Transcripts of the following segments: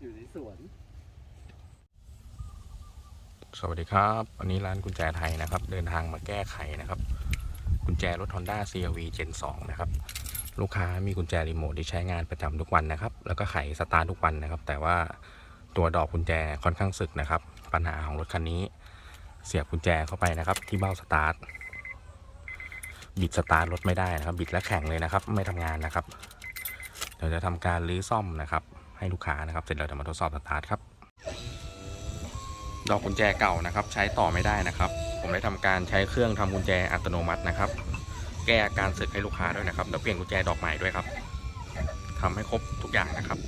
อยู่ในสวน สวัสดีครับวันนี้ร้านกุญแจไทยนะครับ เดินทางมาแก้ไขนะครับ กุญแจรถ Honda CRV Gen 2 นะครับ ลูกค้ามีกุญแจรีโมทที่ใช้งานประจำทุกวันนะครับ แล้วก็ไขสตาร์ททุกวันนะครับ แต่ว่าตัวดอกกุญแจค่อนข้างสึกนะครับ ปัญหาของรถคันนี้ เสียบกุญแจเข้าไปนะครับ ที่เบ้าสตาร์ทบิดสตาร์ทรถไม่ได้นะครับ บิดและแข็งเลยนะครับ ไม่ทำงานนะครับเดี๋ยวจะทำการรื้อซ่อมนะครับ ให้ลูกค้านะครับ เสร็จแล้วจะมาทดสอบสตาร์ทครับ ดอกกุญแจเก่านะครับ ใช้ต่อไม่ได้นะครับ ผมได้ทำการใช้เครื่องทำกุญแจอัตโนมัตินะครับ แก้อาการสึกให้ลูกค้าด้วยนะครับ แล้วเปลี่ยนกุญแจดอกใหม่ด้วยครับทำให้ครบทุกอย่างนะครับ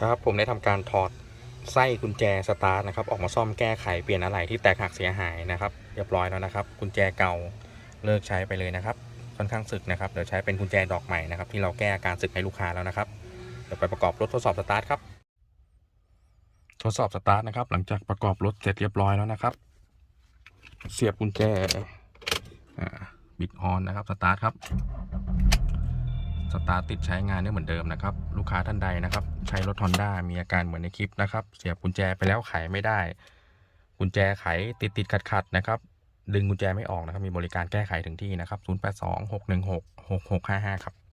ครับผมได้ทำการถอดไส้กุญแจสตาร์ทนะครับออกมาซ่อมแก้ไขเปลี่ยนอะไรที่แตกหักเสียหายนะครับเรียบร้อยแล้วนะครับ กุญแจเก่าเลิกใช้ไปเลยนะครับค่อนข้างสึกนะครับเดี๋ยวใช้เป็นกุญแจดอกใหม่นะครับที่เราแก้อาการสึกให้ลูกค้าแล้วนะครับเดี๋ยวไปประกอบรถทดสอบสตาร์ทครับทดสอบสตาร์ทนะครับหลังจากประกอบรถเสร็จเรียบร้อยแล้วนะครับ เสียบกุญแจบิดออนนะครับสตาร์ทครับ ตาร์ติดใช้งานได้เหมือนเดิมนะครับ ลูกค้าท่านใดนะครับ ใช้รถทอนด้ามีอาการเหมือนในคลิปนะครับ เสียบกุญแจไปแล้วไขไม่ได้ กุญแจไขติดติดขัดขัดนะครับ ดึงกุญแจไม่ออกนะครับ มีบริการแก้ไขถึงที่นะครับ 0826166655 ครับ